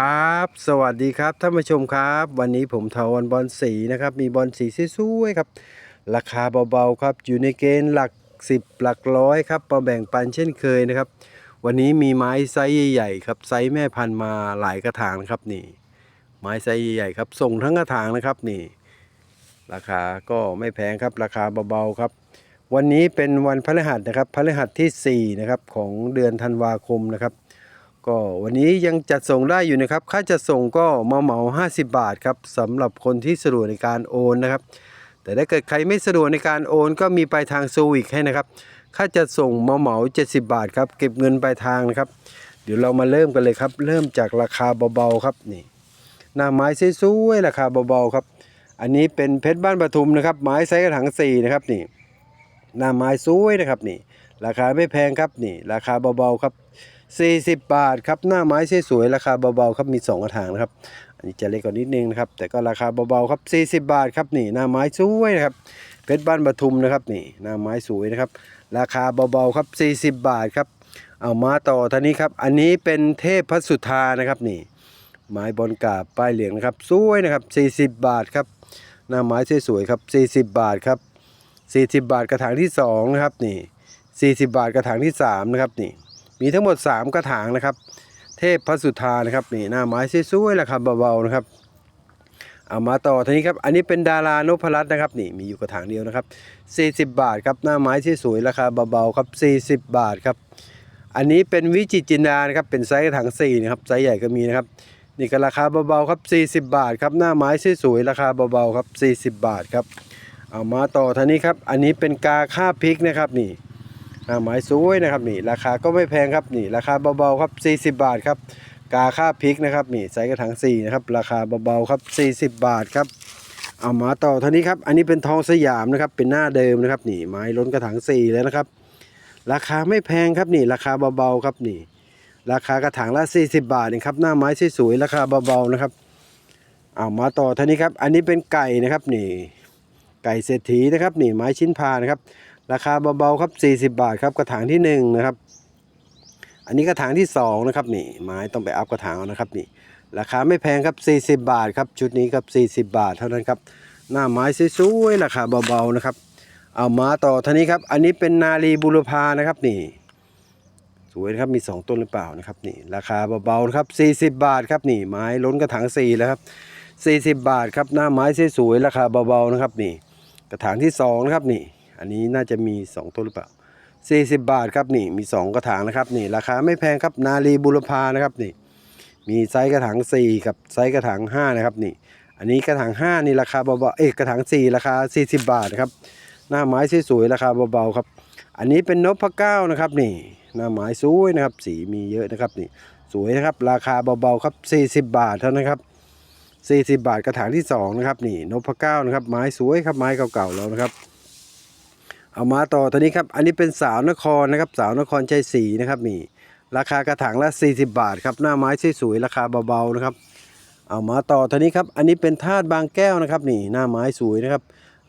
ครับ สวัสดีครับท่านผู้ชมครับ วันนี้ผมทวันบอลสีนะครับ มีบอลสีสวยๆครับ ราคาเบาๆครับ อยู่ในเกณฑ์หลัก 10 หลักร้อยครับมาแบ่งปันเช่นเคยนะครับ วันนี้มีไม้ไซส์ใหญ่ๆครับไซส์แม่พันธุ์มาหลายกระถางนะครับนี่ ไม้ไซส์ใหญ่ๆครับส่งทั้งกระถางนะครับนี่ ราคาก็ไม่แพงครับ ราคาเบาๆครับ วันนี้เป็นวันพฤหัสนะครับพฤหัสที่4นะครับของเดือนธันวาคมนะครับ ก็วันนี้ยังจัดส่งได้อยู่นะครับ ค่าจัดส่งก็มาเหมา 50 บาทครับสำหรับคนที่สะดวกในการโอนนะครับ แต่ถ้าเกิดใครไม่สะดวกในการโอน ก็มีปลายทางซูวิกให้นะครับ ค่าจัดส่งมาเหมา 70 บาทครับ เก็บเงินปลายทางนะครับ เดี๋ยวเรามาเริ่มกันเลยครับ เริ่มจากราคาเบาๆครับนี่หน้าไม้สวยๆราคาเบาๆครับ อันนี้เป็นเพชรบ้านปทุมนะครับ ไม้ไซส์กระถาง4นะครับนี่หน้าไม้สวยนะครับนี่ ราคาไม่แพงครับนี่ ราคาเบาๆครับ 40 บาทครับหน้าไม้สวยๆราคาเบาๆครับมี 2 กระถางนะครับ อันนี้จะเล็กกว่านิดนึงนะครับ แต่ก็ราคาเบาๆครับ 40 บาทครับนี่หน้าไม้สวยนะครับเพชรบ้านปทุมนะครับนี่หน้าไม้สวยนะครับ ราคาเบาๆครับ 40 บาทครับ เอามาต่อท่านี้ครับ อันนี้เป็นเทพพัสุธานะครับนี่ ไม้บอลกาบป้ายเหลืองนะครับสวยนะครับ 40 บาทครับ หน้าไม้สวยๆครับ 40 บาทครับ 40 บาทกระถางที่2นะครับนี่40 บาทกระถางที่3นะครับนี่ มีทั้งหมด 3 กระถางนะครับ เทพพระสุธานะครับนี่หน้าไม้สวยๆราคาเบาๆนะครับเอามาต่อทีนี้ครับ อันนี้เป็นดารานพรัตน์นะครับ นี่มีอยู่กระถางเดียวนะครับ 40 บาทครับ หน้าไม้สวยๆราคาเบาๆครับ 40 บาทครับ อันนี้เป็นวิจิตจินดานะครับ เป็นไซส์กระถาง4นะครับ ไซส์ใหญ่ก็มีนะครับ นี่ก็ราคาเบาๆครับ 40 บาทครับ หน้าไม้สวยๆราคาเบาๆครับ 40 บาทครับ เอามาต่อท่านี้ครับ อันนี้เป็นกาค่าพริกนะครับนี่ หน้าไม้สวยนะครับนี่ราคาก็ไม่แพงครับนี่ราคาเบาๆครับ 40 บาทครับกาค่าพริกนะครับนี่ไซส์กระถาง4นะครับราคาเบาๆครับ 40 บาทครับเอามาต่อท่านี้ครับอันนี้เป็นทองสยามนะครับเป็นหน้าเดิมนะครับนี่ไม้ล้นกระถาง4แล้วนะครับ ราคาไม่แพงครับนี่ราคาเบาๆครับนี่ ราคากระถางละ 40 บาทเองครับหน้าไม้สวยๆราคาเบาๆนะครับเอามาต่อท่านี้ครับอันนี้เป็นไก่นะครับนี่ไก่เศรษฐีนะครับนี่ไม้ชิ้นพานะครับ ราคาเบาๆครับ 40 บาทครับกระถางที่1นะครับ อันนี้กระถางที่2นะครับนี่ไม้ต้องไปอัพกระถางนะครับนี่ ราคาไม่แพงครับ 40 บาทครับชุดนี้ครับ40 บาทเท่านั้นครับหน้าไม้สวยๆราคาเบาๆนะครับเอามาต่อท่านี้ครับ อันนี้เป็นนาลีบุรพานะครับนี่ สวยนะครับมี 2 ต้นหรือเปล่านะครับนี่ ราคาเบาๆนะครับ40 บาทครับนี่ไม้ล้นกระถาง4แล้วครับ40 บาทครับหน้าไม้สวยๆราคาเบาๆนะครับนี่ กระถางที่2นะครับนี่ อันนี้น่าจะมี 2 ต้นหรือเปล่า40 บาทครับนี่มี 2 กระถางนะครับนี่ราคาไม่แพงครับนาลีบุรพานะครับนี่มีไซส์กระถาง 4 กับไซส์กระถาง 5 นะครับนี่ อันนี้กระถาง 5 นี่ราคาเบาๆเอ้ยกระถาง 4 ราคา 40 บาทครับหน้าไม้สวยๆราคาเบาๆครับ อันนี้เป็นนพพะเก้านะครับนี่หน้าไม้สวยนะครับ สีมีเยอะนะครับนี่สวยนะครับราคาเบาๆครับ 40 บาทเท่านั้นครับ40 บาทกระถางที่2นะครับนี่นพพะเก้านะครับไม้สวยครับไม้เก่าๆแล้วนะครับ เอามาต่อตัวนี้ครับ อันนี้เป็นสาวนครนะครับ สาวนครชัยศรีนะครับนี่ราคากระถางละ 40 บาทครับหน้าไม้สวยๆราคาเบาๆนะครับ เอามาต่อตัวนี้ครับ อันนี้เป็นธาตุบางแก้วนะครับ นี่หน้าไม้สวยนะครับ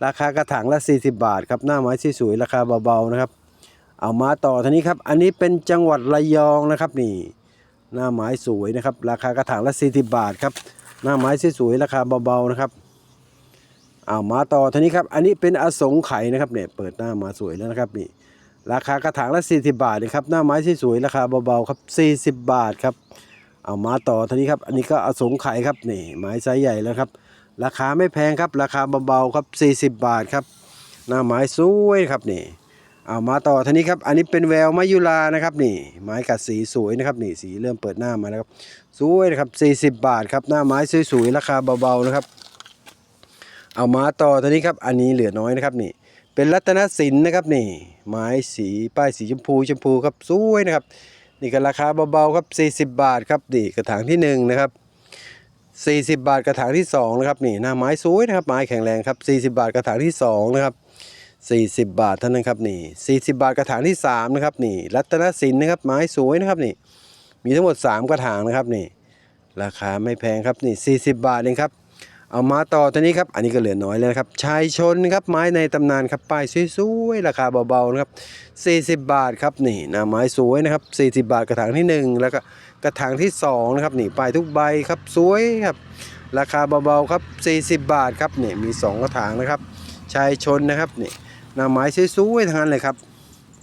ราคากระถางละ 40 บาทครับหน้าไม้สวยๆราคาเบาๆนะครับ เอามาต่อทีนี้ครับ อันนี้เป็นจังหวัดระยองนะครับนี่ หน้าไม้สวยนะครับ ราคากระถางละ 40 บาทครับหน้าไม้สวยๆราคาเบาๆนะครับ เอามาต่อทีนี้ครับ อันนี้เป็นอสงไขยนะครับเนี่ยเปิดหน้ามาสวยแล้วนะครับนี่ราคากระถางละ 40 บาทนะครับหน้าไม้สวยๆราคาเบาๆครับ40 บาทครับเอามาต่อทีนี้ครับ อันนี้ก็อสงไขยครับนี่ไม้ไซส์ใหญ่แล้วครับ ราคาไม่แพงครับ ราคาเบาๆครับ40 บาทครับ หน้าไม้สวยครับนี่เอามาต่อทีนี้ครับ อันนี้เป็นแววมายุรานะครับนี่ไม้กัดสีสวยนะครับนี่สีเริ่มเปิดหน้ามาแล้วครับสวยนะครับ40 บาทครับหน้าไม้สวยๆราคาเบาๆนะครับ เอามาต่อทีนี้ครับอันนี้เหลือน้อยนะครับนี่ เป็นรัตนสินนะครับนี่ ไม้สีป้ายสีชมพูชมพูครับสวยนะครับ นี่ก็ราคาเบาๆครับ 40 บาทครับนี่กระถางที่หนึ่งนะครับ40 บาทกระถางที่2นะครับนี่หน้าไม้สวยนะครับไม้แข็งแรงครับ40 บาทกระถางที่2นะครับ40 บาทเท่านั้นครับนี่40 บาทกระถางที่3นะครับนี่ รัตนสินนะครับไม้สวยนะครับนี่ มีทั้งหมด 3 กระถางนะครับนี่ ราคาไม่แพงครับนี่ 40 บาทเองครับ เอามาต่อตัวนี้ครับ อันนี้ก็เหลือน้อยแล้วนะครับ ชายชนครับ ไม้ในตำนานครับ ป้ายสวยๆ ราคาเบาๆนะครับ 40 บาทครับ นี่น้าไม้สวยนะครับ 40 บาทกระถางที่ 1 แล้วก็กระถางที่ 2 นะครับ นี่ป้ายทุกใบครับ สวยครับ ราคาเบาๆครับ 40 บาทครับ นี่มี 2 กระถางนะครับ ชายชนนะครับ นี่น้าไม้สวยๆ ทั้งนั้นเลยครับ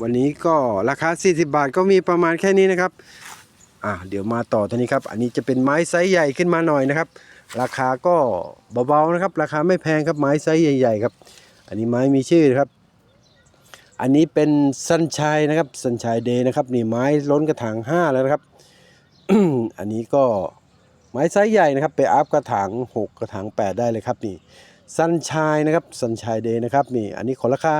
วันนี้ก็ราคา 40 บาทก็มีประมาณแค่นี้นะครับ อ่าเดี๋ยวมาต่อตัวนี้ครับ อันนี้จะเป็นไม้ไซส์ใหญ่ขึ้นมาหน่อยนะครับราคาก็เบาๆนะครับ ราคาไม่แพงครับไม้ไซส์ใหญ่ๆครับ อันนี้ไม้มีชื่อครับ อันนี้เป็นสันชัยนะครับสันชัยเดย์นะครับนี่ไม้ล้นกระถาง5แล้วนะครับอันนี้ก็ไม้ไซส์ใหญ่นะครับ ไปอัพกระถาง6 กระถาง 8 ได้เลยครับนี่สันชัยนะครับสันชัยเดย์นะครับนี่อันนี้ขอราคา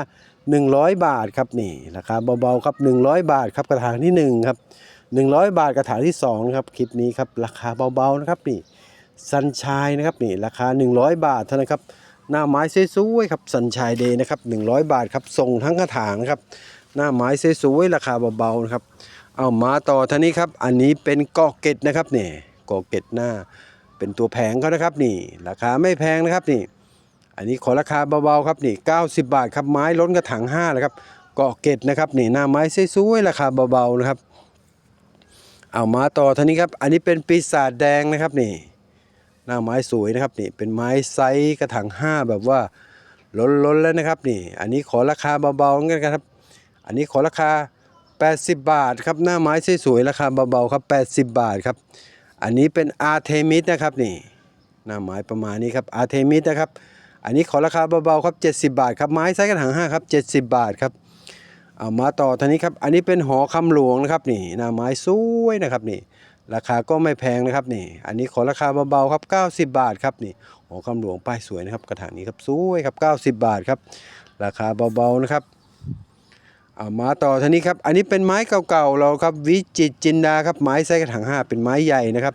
100 บาทครับนี่ราคาเบาๆครับ 100 บาทครับกระถางที่1ครับ100 บาทกระถางที่2ครับคลิปนี้ครับราคาเบาๆนะครับนี่ สันชัยนะครับนี่ราคา 100 บาทเท่านั้นครับหน้าไม้สวยๆครับสันชัยเดย์นะครับ100 บาทครับส่งทั้งกระถางนะครับหน้าไม้สวยๆราคาเบาๆนะครับเอามาต่อท่านี้ครับ อันนี้เป็นเกาะเกตนะครับนี่เกาะเกตหน้า เป็นตัวแผงเขานะครับนี่ ราคาไม่แพงนะครับนี่ อันนี้ขอราคาเบาๆครับนี่ 90 บาทครับไม้ล้นกระถาง5นะครับเกาะเกตนะครับนี่หน้าไม้สวยๆราคาเบาๆนะครับ เอามาต่อท่านี้ครับ อันนี้เป็นปีศาจแดงนะครับนี่ หน้าไม้สวยนะครับนี่เป็นไม้ไซส์กระถาง5 แบบว่าล้นๆแล้วนะครับนี่ อันนี้ขอราคาเบาๆกันครับ อันนี้ขอราคา 80 บาทครับหน้าไม้สวยๆราคาเบาๆครับ 80 บาทครับ อันนี้เป็นอาร์เทมิสนะครับนี่หน้าไม้ประมาณนี้ครับอาร์เทมิสนะครับ อันนี้ขอราคาเบาๆครับ 70 บาทครับไม้ไซส์กระถาง5ครับ70 บาทครับเอามาต่อทานี้ครับ อันนี้เป็นหอคำหลวงนะครับนี่หน้าไม้สวยนะครับนี่ ราคาก็ไม่แพงนะครับนี่ อันนี้ขอราคาเบาๆครับ 90 บาทครับนี่หอคำหลวงป้ายสวยนะครับ กระถางนี้ครับสวยครับ 90 บาทครับ ราคาเบาๆนะครับเอามาต่อท่านี้ครับ อันนี้เป็นไม้เก่าๆเราครับวิจิตจินดาครับไม้ไซส์กระถาง5เป็นไม้ใหญ่นะครับ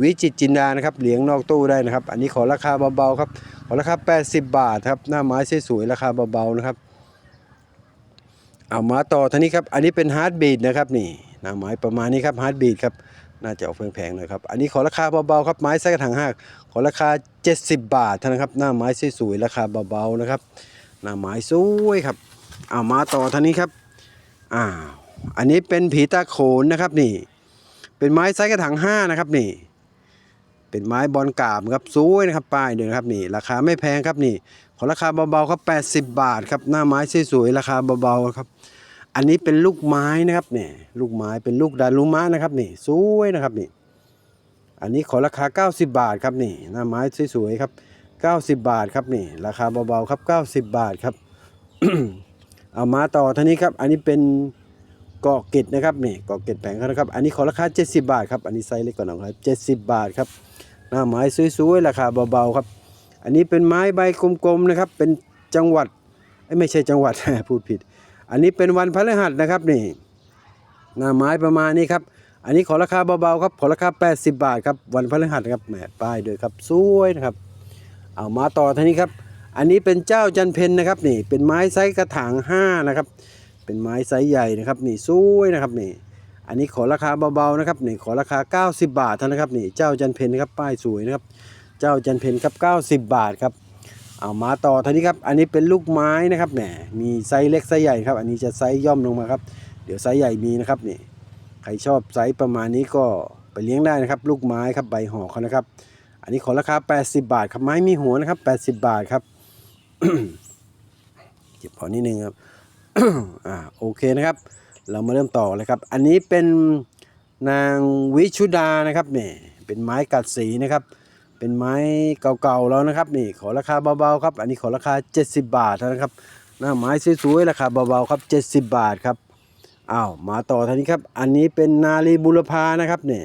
วิจิตจินดานะครับเลี้ยงนอกตู้ได้นะครับ อันนี้ขอราคาเบาๆครับขอราคา 80 บาทครับหน้าไม้สวยๆราคาเบาๆนะครับเอามาต่อท่านี้ครับ อันนี้เป็นฮาร์ดบีดนะครับนี่หน้าไม้ประมาณนี้ครับฮาร์ดบีดครับ น่าจะออกแพงๆหน่อยครับ อันนี้ขอราคาเบาๆครับไม้ไซส์กระถางห้าขอราคา 70 บาทเท่านั้นครับ หน้าไม้สวยๆราคาเบาๆนะครับ หน้าไม้สวยครับเอามาต่อท่านี้ครับอ้าวอันนี้เป็นผีตาโขนนะครับนี่ เป็นไม้ไซส์กระถางห้านะครับนี่ เป็นไม้บอลกาบครับสวยนะครับป้ายเดียนะครับนี่ ราคาไม่แพงครับนี่ ขอราคาเบาๆครับ80 บาทครับหน้าไม้สวยๆราคาเบาๆครับ อันนี้เป็นลูกไม้นะครับนี่ลูกไม้เป็นลูกดารุมะนะครับนี่สวยนะครับนี่อันนี้ขอราคา 90 บาทครับนี่หน้าไม้สวยๆครับ 90 บาทครับนี่ ราคาเบาๆครับ 90 บาทครับ เอามาต่อท่านี้ครับ อันนี้เป็นเกาะเกตนะครับนี่เกาะเกตแผงนะครับ อันนี้ขอราคา 70 บาทครับอันนี้ไซส์เล็กกว่าหน่อยครับ70 บาทครับหน้าไม้สวยๆราคาเบาๆครับ อันนี้เป็นไม้ใบกลมๆนะครับ เป็นจังหวัดไม่ใช่จังหวัดพูดผิด อันนี้เป็นวันพฤหัสนะครับนี่หน้าไม้ประมาณนี้ครับ อันนี้ขอราคาเบาๆครับขอราคา 80 บาทครับวันพฤหัสครับแหมป้ายด้วยครับสวยนะครับ เอามาต่อท่านี้ครับ อันนี้เป็นเจ้าจันเพนนะครับนี่ เป็นไม้ไซส์กระถาง5นะครับ เป็นไม้ไซส์ใหญ่นะครับนี่สวยนะครับนี่ อันนี้ขอราคาเบาๆนะครับนี่ขอราคา 90 บาทเท่านั้นครับนี่เจ้าจันเพนนะครับป้ายสวยนะครับ เจ้าจันเพนครับ 90 บาทครับ เอามาต่อทานี้ครับ อันนี้เป็นลูกไม้นะครับแหมมีไซส์เล็กไซส์ใหญ่ครับ อันนี้จะไซส์ย่อมลงมาครับ เดี๋ยวไซส์ใหญ่มีนะครับนี่ใครชอบไซส์ประมาณนี้ก็ไปเลี้ยงได้นะครับ ลูกไม้ครับใบห่อเขานะครับ อันนี้ขอราคา 80 บาทครับไม้มีหัวนะครับ 80 บาทครับเจ็บพอนิดนึงครับอ่าโอเคนะครับ เรามาเริ่มต่อเลยครับ อันนี้เป็นนางวิชุดานะครับนี่เป็นไม้กัดสีนะครับ เป็นไม้เก่าๆแล้วนะครับ นี่ขอราคาเบาๆครับ อันนี้ขอราคา 70 บาทเท่านะครับหน้าไม้สวยๆราคาเบาๆครับ 70 บาทครับอ้าวมาต่อทานี้ครับ อันนี้เป็นนาลีบุรพานะครับนี่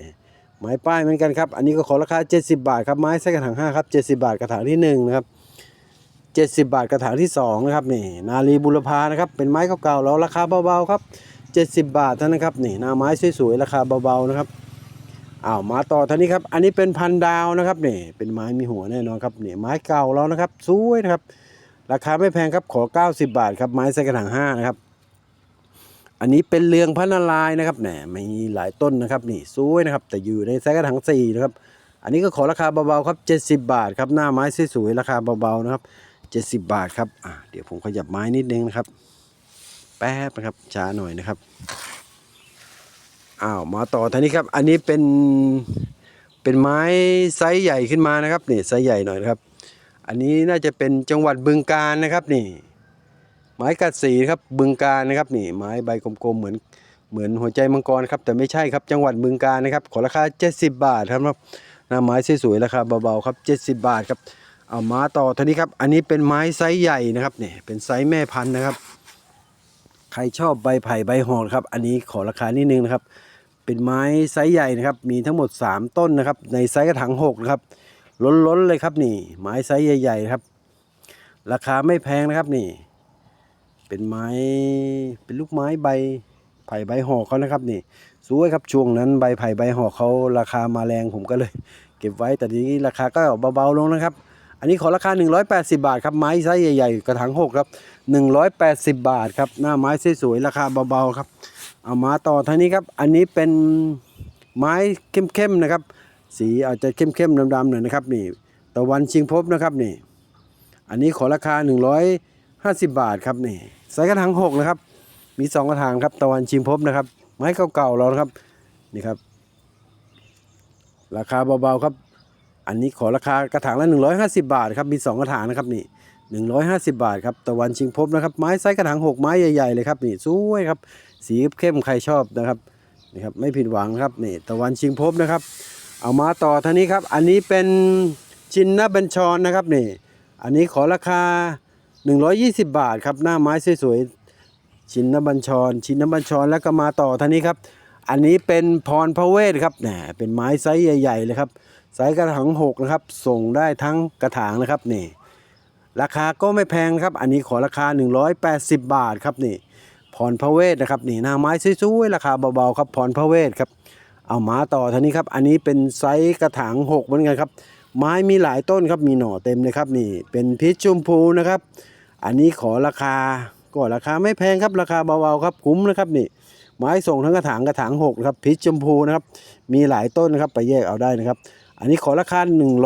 ไม้ป้ายเหมือนกันครับ อันนี้ก็ขอราคา 70 บาทครับไม้ไส้กระถาง5ครับ 70 บาทกระถางที่หนึ่งนะครับ70 บาทกระถางที่2นะครับนี่นาลีบุรพานะครับเป็นไม้เก่าๆแล้วราคาเบาๆครับ 70 บาทเท่านั้นครับนี่หน้าไม้สวยๆราคาเบาๆนะครับ อ้าวมาต่อท่านี้ครับ อันนี้เป็นพันดาวนะครับนี่เป็นไม้มีหัวแน่นอนครับนี่ไม้เก่าแล้วนะครับสวยนะครับ ราคาไม่แพงครับขอ 90 บาทครับไม้ไส้กระถาง5นะครับ อันนี้เป็นเรืองพระนารายณ์นะครับแหมมีหลายต้นนะครับนี่สวยนะครับแต่อยู่ในไส้กระถาง4นะครับอันนี้ก็ขอราคาเบาๆครับ 70 บาทครับหน้าไม้สวยๆราคาเบาๆนะครับ 70 บาทครับอะเดี๋ยวผมขยับไม้นิดนึงนะครับ แป๊บนะครับช้าหน่อยนะครับ อ้าวมาต่อทางนี้ครับ อันนี้เป็นเป็นไม้ไซส์ใหญ่ขึ้นมานะครับนี่ไซส์ใหญ่หน่อยนะครับ อันนี้น่าจะเป็นจังหวัดบึงกาฬนะครับนี่ ไม้กัดสีครับบึงกาฬนะครับนี่ไม้ใบกลมๆเหมือนเหมือนหัวใจมังกรครับแต่ไม่ใช่ครับจังหวัดบึงกาฬนะครับขอราคา 70 บาทครับหน้าไม้สวยๆราคาเบาๆครับ 70 บาทครับเอามาต่อทีนี้ครับ อันนี้เป็นไม้ไซส์ใหญ่นะครับนี่เป็นไซส์แม่พันธุ์นะครับ ใครชอบใบไผ่ใบหอกครับ อันนี้ขอราคานิดนึงนะครับ เป็นไม้ไซส์ใหญ่นะครับ มีทั้งหมด 3 ต้นนะครับ ในไซส์กระถาง6นะครับ ล้นๆเลยครับนี่ ไม้ไซส์ใหญ่ๆครับ ราคาไม่แพงนะครับนี่ เป็นไม้เป็นลูกไม้ใบไผ่ใบหอกเขานะครับนี่สวยครับช่วงนั้นใบไผ่ใบหอกเขาราคามาแรงผมก็เลย เก็บไว้แต่ทีนี้ราคาก็เบาๆลงนะครับ อันนี้ขอราคา 180 บาทครับไม้ไซส์ใหญ่ๆ กระถาง6ครับ 180 บาทครับหน้าไม้สวยๆราคาเบาๆครับ เอามาต่อท่านี้ครับอันนี้เป็นไม้เข้มๆนะครับ สีอาจจะเข้มๆดำๆหน่อยนะครับนี่ตะวันชิงพบนะครับนี่ อันนี้ขอราคา 150 บาทครับนี่ไซส์กระถาง6นะครับมีสองกระถางครับตะวันชิงพบนะครับไม้เก่าๆเราครับนี่ครับ ราคาเบาๆครับ อันนี้ขอราคากระถางละ 150 บาทครับมีสองกระถางนะครับนี่150 บาทครับตะวันชิงพบนะครับไม้ไซส์กระถาง6 ไม้ใหญ่ๆเลยครับนี่สวยครับสีเข้มใครชอบนะครับนี่ครับไม่ผิดหวังครับนี่ตะวันชิงพบนะครับ เอามาต่อท่านี้ครับ อันนี้เป็นชินนบัญชรนะครับนี่อันนี้ขอราคา 120 บาทครับหน้าไม้สวยๆชินนบัญชร ชินนบัญชรแล้วก็มาต่อท่านี้ครับ อันนี้เป็นพรพระเวทครับแหมเป็นไม้ไซส์ใหญ่ ๆเลยครับ ไซส์กระถางหกนะครับ ส่งได้ทั้งกระถางนะครับนี่ ราคาก็ไม่แพงครับ อันนี้ขอราคา 180 บาทครับนี่พรพระเวทนะครับนี่หน้าไม้สวยๆราคาเบาๆครับพรพระเวทครับ เอามาต่อท่านี้ครับ อันนี้เป็นไซส์กระถางหกเหมือนกันครับ ไม้มีหลายต้นครับมีหน่อเต็มเลยครับนี่ เป็นพิชชมพูนะครับ อันนี้ขอราคาก็ราคาไม่แพงครับราคาเบาๆครับคุ้มนะครับนี่ไม้ส่งทั้งกระถางกระถางหกนะครับพิชชมพูนะครับ มีหลายต้นนะครับไปแยกเอาได้นะครับ อันนี้ขอราคา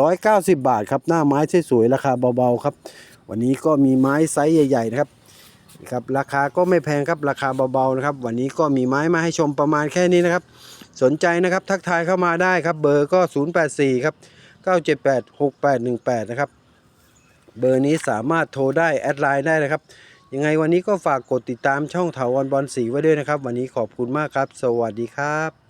190 บาทครับ หน้าไม้สวยๆราคาเบาๆครับ วันนี้ก็มีไม้ไซส์ใหญ่ๆนะครับครับราคาก็ไม่แพงครับราคาเบาๆนะครับ วันนี้ก็มีไม้มาให้ชมประมาณแค่นี้นะครับ สนใจนะครับทักทายเข้ามาได้ครับ เบอร์ก็ 084ครับ978 6818นะครับเบอร์นี้สามารถโทรได้แอดไลน์ได้นะครับ ยังไงวันนี้ก็ฝากกดติดตามช่องถาวันบอลสีไว้ด้วยนะครับ วันนี้ขอบคุณมากครับ สวัสดีครับ